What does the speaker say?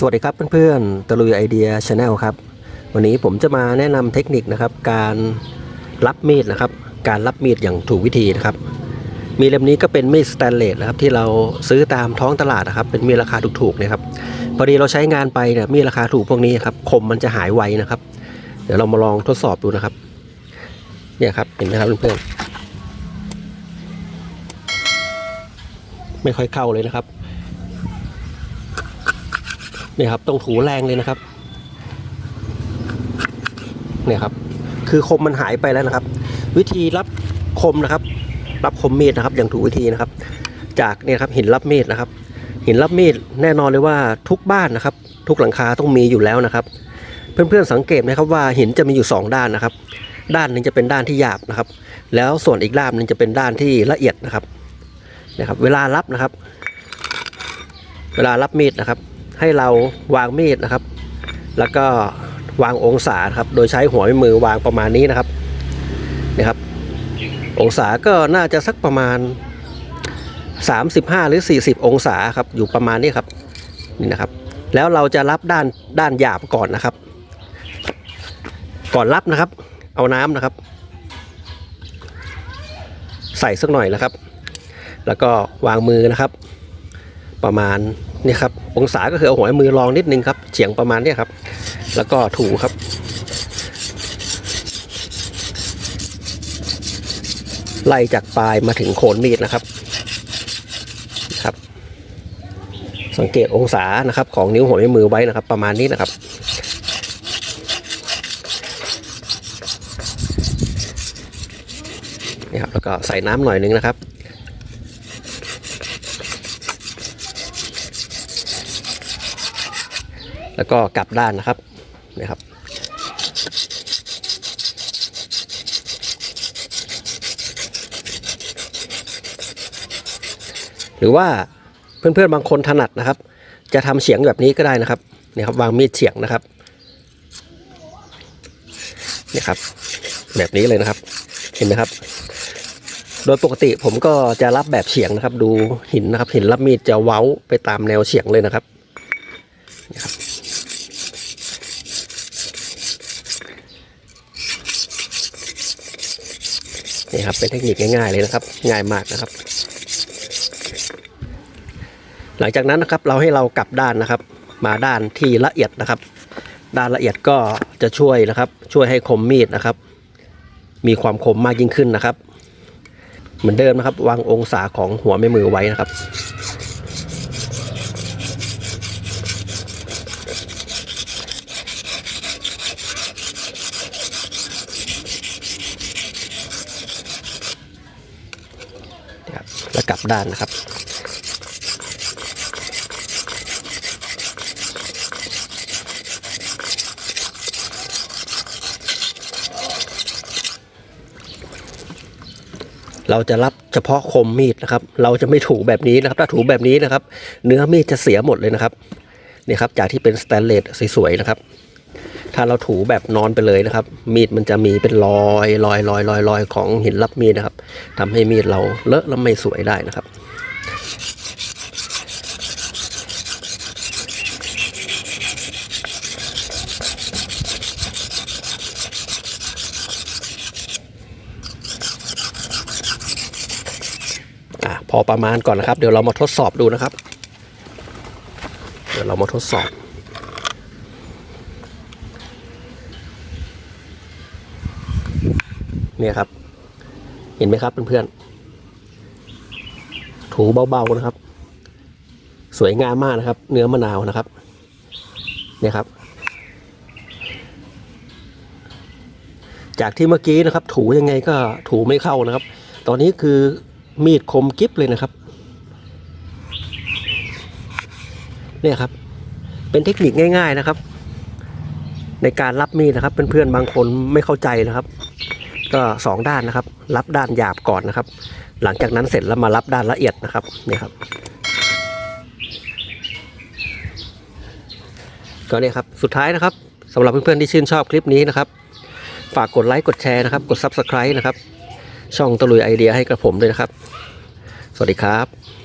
สวัสดีครับเพื่อนๆตะลุยไอเดียชาแนลครับ วันนี้ผมจะมาแนะนำเทคนิคนะครับ การรับมีดนะครับ การรับมีดอย่างถูกวิธีนะครับ มีดเล่มนี้ก็เป็นมีดสแตนเลสนะครับที่เราซื้อตามท้องตลาดนะครับ เป็นมีดราคาถูกๆนะครับ พอดีเราใช้งานไปเนี่ยมีดราคาถูกพวกนี้ครับคมมันจะหายไวนะครับ เดี๋ยวเรามาลองทดสอบดูนะครับ เนี่ยครับเห็นไหมครับเพื่อนๆไม่ค่อยเข้าเลยนะครับ เนี่ยครับต้องถูแรงเลยนะครับ เนี่ยครับ คือคมมันหายไปแล้วนะครับ วิธีรับคมนะครับ รับคมมีดนะครับ อย่างถูกวิธีนะครับ จากเนี่ยครับหินรับมีดนะครับ หินรับมีดแน่นอนเลยว่าทุกบ้านนะครับ ทุกหลังคาต้องมีอยู่แล้วนะครับ เพื่อนๆสังเกตไหมครับว่าหินจะมีอยู่สองด้านนะครับ ด้านหนึงจะเป็นด้านที่หยาบนะครับ แล้วส่วนอีกด้านหนึงจะเป็นด้านที่ละเอียดนะครับนะครับ เวลารับนะครับ เวลารับมีดนะครับ ให้เราวางมีดนะครับ แล้วก็วางองศาครับ โดยใช้หัวแม่มือวางประมาณนี้นะครับนะครับ องศาก็น่าจะสักประมาณ 35 หรือ 40 องศาครับ อยู่ประมาณนี้ครับนี่นะครับ แล้วเราจะรับด้านด้านหยาบก่อนนะครับ ก่อนรับนะครับ เอาน้ำนะครับ ใส่สักหน่อยนะครับ แล้วก็วางมือนะครับ ประมาณ นี่ครับองศาก็คือเอาหัวมือรองนิดนึงครับเฉียงประมาณนี้ครับ แล้วก็ถูครับ ไล่จากปลายมาถึงโคนมีดนะครับครับ สังเกตองศานะครับ ของนิ้วหัวแม่มือไว้นะครับ ประมาณนี้นะครับนี่ครับแล้วก็ใส่น้ำหน่อยนึงนะครับ แล้วก็กลับด้านนะครับนะครับหรือว่าเพื่อนๆบางคนถนัดนะครับ จะทำเฉียงแบบนี้ก็ได้นะครับเนี่ยครับวางมีดเฉียงนะครับเนี่ยครับ แบบนี้เลยนะครับ เห็นไหมครับ โดยปกติผมก็จะรับแบบเฉียงนะครับ ดูหินนะครับหินรับมีดจะเว้าไปตามแนวเฉียงเลยนะครับนี่ครับ นี่ครับเป็นเทคนิคง่ายๆเลยนะครับ ง่ายมากนะครับ หลังจากนั้นนะครับเราให้เรากลับด้านนะครับ มาด้านที่ละเอียดนะครับ ด้านละเอียดก็จะช่วยนะครับ ช่วยให้คมมีดนะครับ มีความคมมากยิ่งขึ้นนะครับ เหมือนเดิมนะครับ วางองศาของหัวแม่มือไว้นะครับ นะครับ แล้วกลับด้านนะครับ เราจะรับเฉพาะคมมีดนะครับ เราจะไม่ถูแบบนี้นะครับ ถ้าถูแบบนี้นะครับ เนื้อมีดจะเสียหมดเลยนะครับนี่ครับจากที่เป็นสแตนเลสสวยๆนะครับ ถ้าเราถูแบบนอนไปเลยนะครับ มีดมันจะมีเป็นรอยรอยรอยรอยรอยของหินรับมีดนะครับทำให้มีดเราเลอะแล้วไม่สวยได้นะครับอะพอประมาณก่อนนะครับ เดี๋ยวเรามาทดสอบดูนะครับ เดี๋ยวเรามาทดสอบ เนี่ยครับ เห็นไหมครับเพื่อนๆถูเบาๆนะครับ สวยงามมากนะครับ เนื้อมะนาวนะครับ เนี่ยครับ จากที่เมื่อกี้นะครับ ถูยังไงก็ถูไม่เข้านะครับ ตอนนี้คือมีดคมกิฟเลยนะครับ เนี่ยครับ เป็นเทคนิคง่าย ๆนะครับ ในการรับมีดนะครับเพื่อนๆบางคนไม่เข้าใจนะครับ ก็สองด้านนะครับ รับด้านหยาบก่อนนะครับ หลังจากนั้นเสร็จแล้วมารับด้านละเอียดนะครับเนี่ยครับ ก็เนี่ยครับสุดท้ายนะครับสำหรับเพื่อนๆที่ชื่นชอบคลิปนี้นะครับ ฝากกดไลค์กดแชร์นะครับ กด Subscribe นะครับ ช่องตะลุยไอเดียให้กับผมด้วยนะครับ สวัสดีครับ